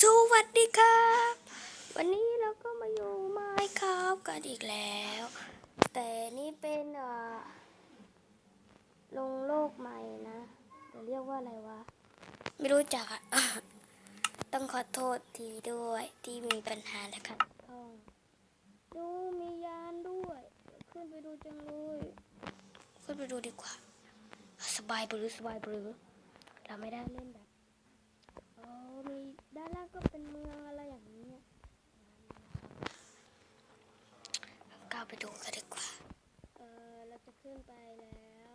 สวัสดีครับ วันนี้เราก็มาอยู่ไม้ครับกันอีกแล้ว แต่นี่เป็นเอ่อลงโลกใหม่นะจะเรียกว่าอะไรวะ ไม่รู้จักอะต้องขอโทษทีด้วยที่มีปัญหานะครับท่องดูมียานด้วยเดี๋ยวขึ้นไปดูจังเลยขึ้นไปดูดีกว่า สบายบรือสบายบรือเราไม่ได้เล่นแบบ โอ้มีด้านล่างก็เป็นเมืองอะไรอย่างนี้ยก้าวไปดูกันดีกว่า เออเราจะ ขึ้นไปแล้ว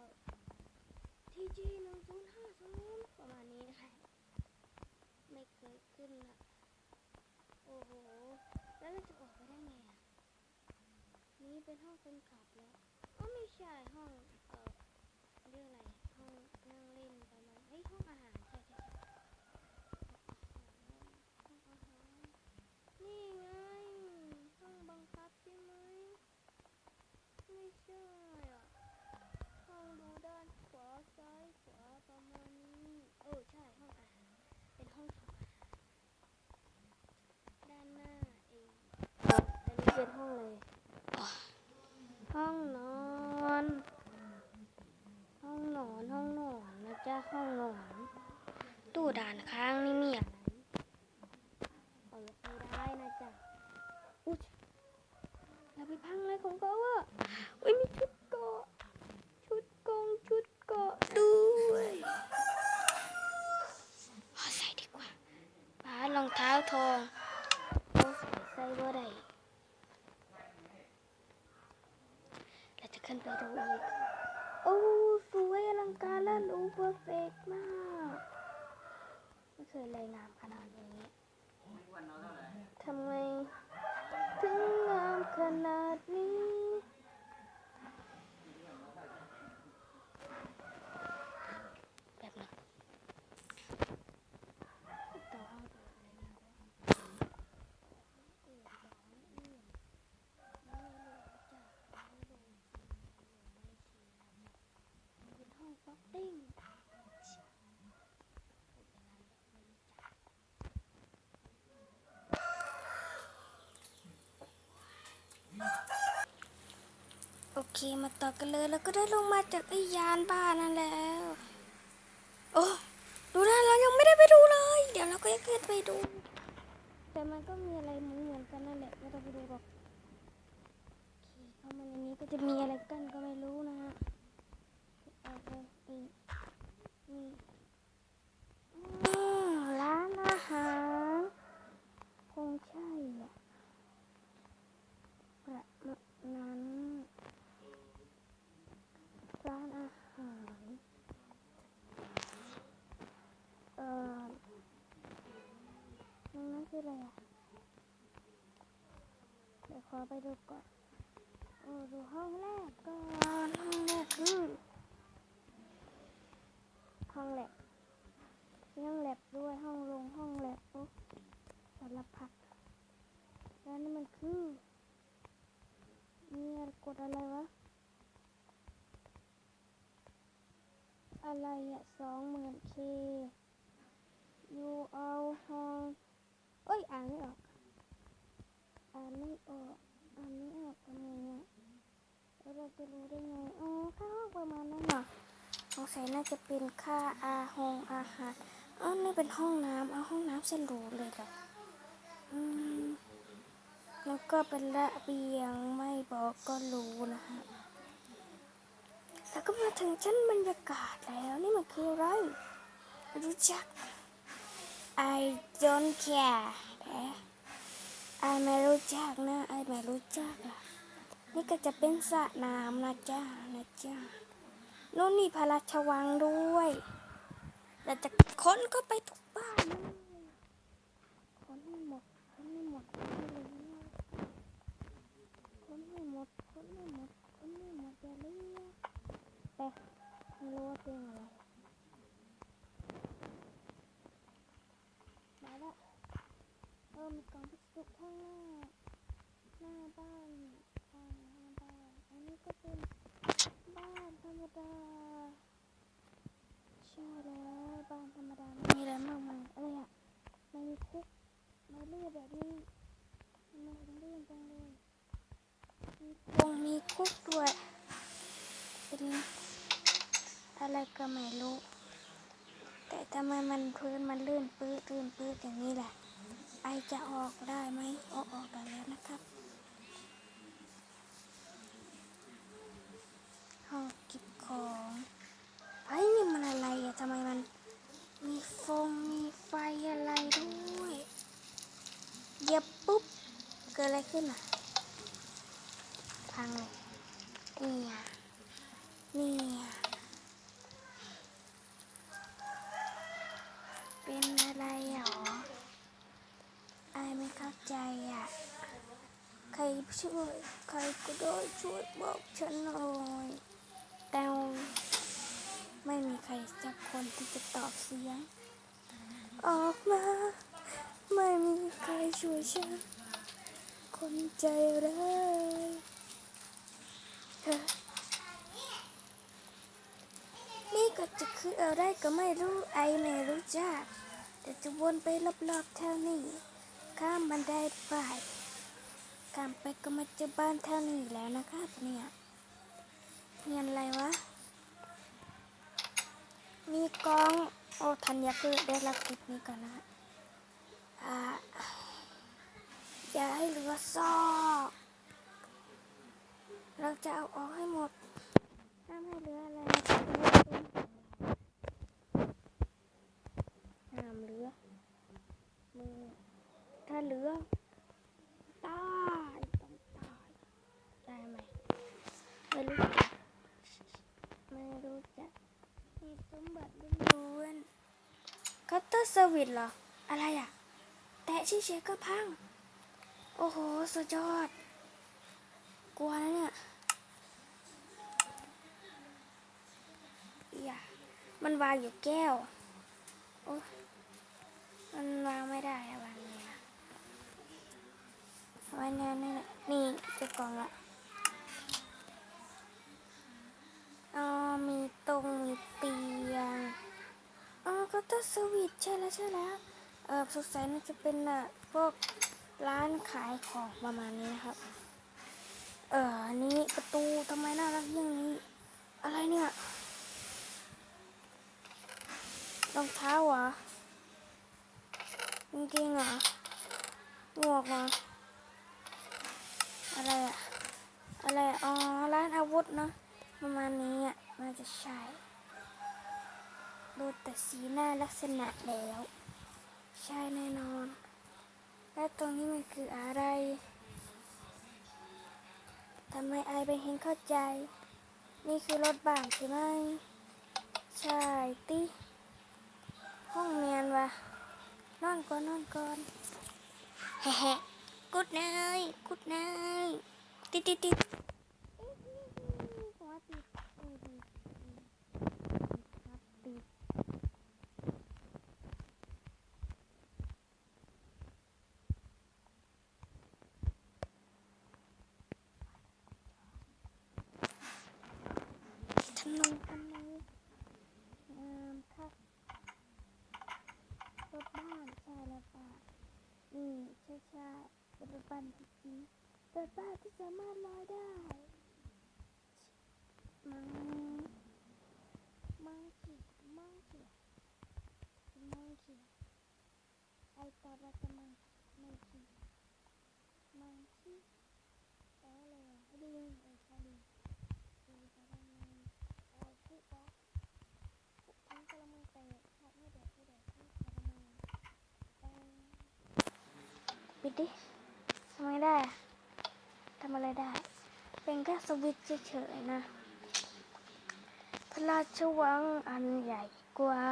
ทีจีหนึ่งศูนย์ห้าศูนย์ประมาณนี้นะคะ ไม่เคยขึ้นละโอ้โห แล้วเราจะออกไปได้ไงอะ นี่เป็นห้องคนขับแล้วอ๋อไม่ใช่ห้อง เออเรียกอะไร ห้องนั่งเล่นประมาณเฮ้ยห้องอาหารใช่ใช่ใช่ นี่ไง ห้องบังคับใช่ไหม ไม่ใช่อะ ห้องดูด้านขวาซ้ายขวาประมาณนี้ เออใช่ ห้องอาหาร เป็นห้องทำอาหาร ด้านหน้าเองอันนี้เป็นห้องเลย ห้องนอน ห้องนอนห้องนอนนะจ๊ะห้องนอน ตู้ด่านค้างนี่มีอะไรเปิดไม่ได้นะจ๊ะอุ๊ยอย่าไปพังอะไรของเขาอะอุ้ยมีชุดเกาะ ชุดกงชุดเกาะด้วยเอาใส่ดีกว่าปารองเท้าทองเอาใส่ใส่บ่ได้เราจะขึ้นไปดูอีก โอ้สวยอลังการและหรูเพอร์เฟกมากไม่เคยเลยงามขนาดนี้ทำไมถึงงามขนาดนี้ แบบนั้นต่อห้องต่ออะไรเนี่ยเป็นห้องฟอกติ้ง โอ เคมาต่อกันเลยแล้วก็ได้ลงมาจากไอ้ยานบ้านนั่นแล้ว โอ้ดูนะเรายังไม่ได้ไปดูเลย เดี๋ยวเราก็จะขึ้นไปดู แต่มันก็มีอะไรเหมือนเหมือนกันนั่นแหละไม่ต้องไปดูหรอกเคเข้ามาในนี้ก็จะมีอะไรกันก็ไม่รู้นะฮะอาไปอีกนี่อ้าวร้านอาหารคงใช่อะประมาณนั้น ร้านอาหารเอ่อตรงนั้นคืออะไรอะ เดี๋ยว ขอไปดูก่อนโอ้ดูห้องแรกก่อนห้องแรกคือห้องแลบมีห้องแลบด้วยห้องลงห้องแลบสารพัดแล้วนี่มันคือมีกดอะไรวะอะไรอะสองหมื่นเคยูเอาห้องเอ้ยอ่านไม่ออก อ่านไม่ออกอ่านไม่ออกทำไงอะแล้วเราจะรู้ได้ไงอ๋อค่าห้องประมาณนั้นเหรอสงสัยน่าจะเป็นค่าอาหงอาหารอ๋อนี่เป็นห้องน้ำเอาห้องน้ำเส้นหรูเลยเหรออืมแล้วก็เป็นระเบียงไม่บอกก็รู้นะฮะแล้วก็มาถึงชั้นบรรยากาศแล้วนี่มันคืออะไรรู้จัก I don't care แต่ อไม่รู้จักนะไอไม่รู้จักอะนี่ก็จะเป็นสระน้ำนะจ๊ะนะจ๊ะโน่นนี่พระราชวังด้วยเราจะค้นเข้าไปทุกบ้านค้นให้หมดค้นให้หมดค้นให้หมดค้นให้หมดค้นให้หมดอย่าเรียกแต่ไม่รู้ว่าเป็นอะไรมาแล้วเออมีกล่องพั ปลูข้างหน้าหน้าบ้านข้างหน้าบ้านอันนี้ก็เป็นบ้านธรรมดาใช่แล้วบ้านธรรมดาไม่มีอะไรมากมายอะไรอะไม่มีคุกไม่เลือแบบนี้ไม่เลื่อนจังเลยมีกรงมีคุกด้วยเป็นอะไรก็ไม่รู้แต่ทำไมมันพื้นมันลื่นปื้ดลื่นปื้ดอย่างนี้แหละ จะออกได้ไหมออกออกได้แล้วนะครับห้องเก็บของเฮ้นี่มันอะไรอะทำไมมันมีฟงมีไฟอะไรด้วยเหยียบปุ๊บ เกิดอะไรขึ้นอะพังเลยเนี่ยเป็นอะไรหรอไอายไม่เข้าใจอะ ใคร ช่วยใครก็ได้ช่วยบอกฉันหน่อย แต่ไม่มีใครสักคนที่จะตอบเสียง ออกมา ไม่มีใครช่วยฉัน คนใจร้ายเธอนี่ก็จะคืออะไรก็ไม่รู้ไอไม่รู้จักแต่จะวนไปรอบๆแถวนี้ข้ามบันไดไปามไปก็มาเจอบ้านแถวนี้แล้วนะครับเนี่ยเงียนอะไรวะ มีกอง โอ้ธัญคือได้รับคลิปนี้ก่อนนะฮะอ่าอย่าให้เหลือซอก เราจะเอาออกให้หมด ห้ามให้เหลืออะไรห้ามเหลือมือถ้าเหลือ ตายต้องตาย ได้ไหม ไม่รู้จักไม่รู้จักมีสมบัติล้วนๆ คัตเตอร์เซอร์วิสเหรอ อะไรอะแตะชี้เฉยก็พัง โอ้โห สุดยอด กลัวนะเนี่ยอย่ามันวางอยู่แก้ว โอ้มันวางไม่ได้อะวางเนี่ยไว้เนี่ยนี่แหละนี่จะกล่องละอ๋อมีตรงมีเตียง ก็ต้องสวิตช์ใช่แล้วใช่แล้วเออสงสัยน่าจะเป็นอะพวกร้านขายของประมาณนี้นะครับ เอออันนี้ประตูทำไมน่ารักอย่างนี้ อะไรเนี่ยรองเท้าเหรอกางเกงเหรอหมวกเหรออะไรอะอะไรอะอ๋อร้านอาวุธเนาะประมาณนี้อะน่าจะใช่ ดูแต่สีหน้าลักษณะแล้ว ใช่แน่นอน และตรงนี้มันคืออะไรทำไมไอไปเห็นเข้าใจ นี่คือรถบ้านใช่ไหม ใช่ติห้องเรียนวะนอนก่อนนอนก่อนแฮะกุดนายกุดนายติดติดติดหัวติดเออติดครับติด ธนูธนูงามค่ะรถบ้านใช่แล้วป่ะนี่ใช่ใช่รถบ้านจริงๆรถบ้านที่สามารถลอยได้มังมังคีมังคีมังคีไอตาบัตมังมังคีมังคีแลว่าอะไรวะลิงเลิง ดูจะได้ไหมโอ้ยพูดว่าทั้งกระมังแตกชาติไม่แดกไม่แดกที่กระมังแตก ปิดดิทำไมได้อะทำอะไรได้ เป็นแค่สวิตช์เฉยๆนะพระราชวังอันใหญ่กว้า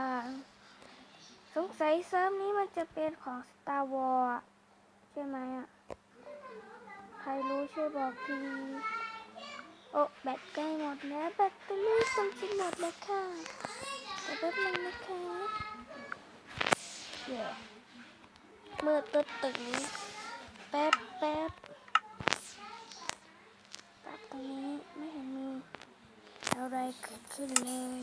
สงสัยเซิร์ฟนี้มันจะเป็นของ Star Wars ใช่ไหมอะ ใครรู้ช่วยบอกที โอ้ แบตใกล้หมดแล้ว แบตเตอรี่คงจะหมดแล้วค่ะแต่แป๊บนึงนะคะเย่มือตัวตึง แป๊บแป๊บแป๊บตรงนี้ไม่เห็นมีอะไรเกิดขึ้นเลย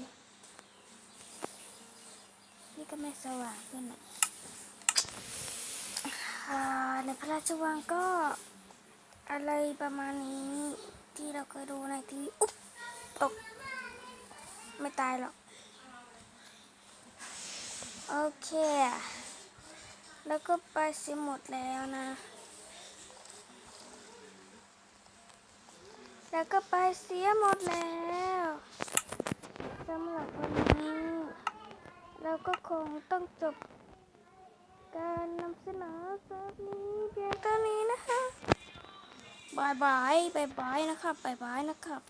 นี่ก็ไม่สว่างขึ้นอะในพระราชวังก็อะไรประมาณนี้ที่เราเคยดูในทีวีอุ๊บตก ไม่ตายหรอก โอเค แล้วก็ไปเสิหมดแล้วนะ แล้วก็ไปเสียหมดแล้วสำหรับวันนี้ เราก็คงต้องจบ การนำเสนอเซิร์ฟนี้เพียงเท่านี้นะคะบายบายบายบายนะครับบายบายนะครับ